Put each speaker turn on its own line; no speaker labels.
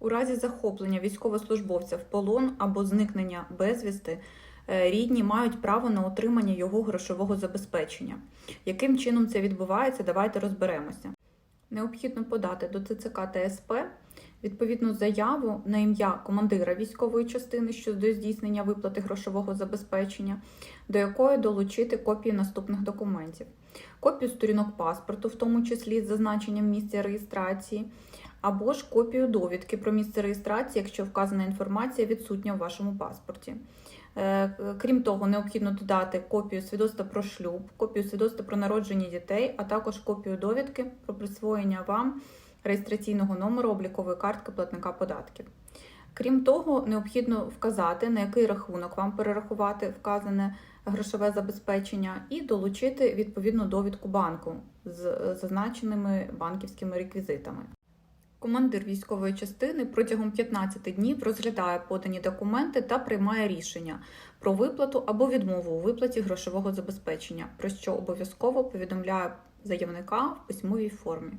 У разі захоплення військовослужбовця в полон або зникнення безвісти е, рідні мають право на отримання його грошового забезпечення. Яким чином це відбувається, давайте розберемося. Необхідно подати до ТЦК та СП відповідну заяву на ім'я командира військової частини щодо здійснення виплати грошового забезпечення, до якої долучити копії наступних документів: копію сторінок паспорту, в тому числі з зазначенням місця реєстрації, або ж копію довідки про місце реєстрації, якщо вказана інформація відсутня у вашому паспорті. Е, Крім того, необхідно додати копію свідоцтва про шлюб, копію свідоцтва про народження дітей, а також копію довідки про присвоєння вам реєстраційного номеру облікової картки платника податків. Крім того, необхідно вказати, на який рахунок вам перерахувати вказане грошове забезпечення, і долучити відповідну довідку банку з е, зазначеними банківськими реквізитами. Командир військової частини протягом 15 днів розглядає подані документи та приймає рішення про виплату або відмову у виплаті грошового забезпечення, про що обов'язково повідомляє заявника в письмовій формі.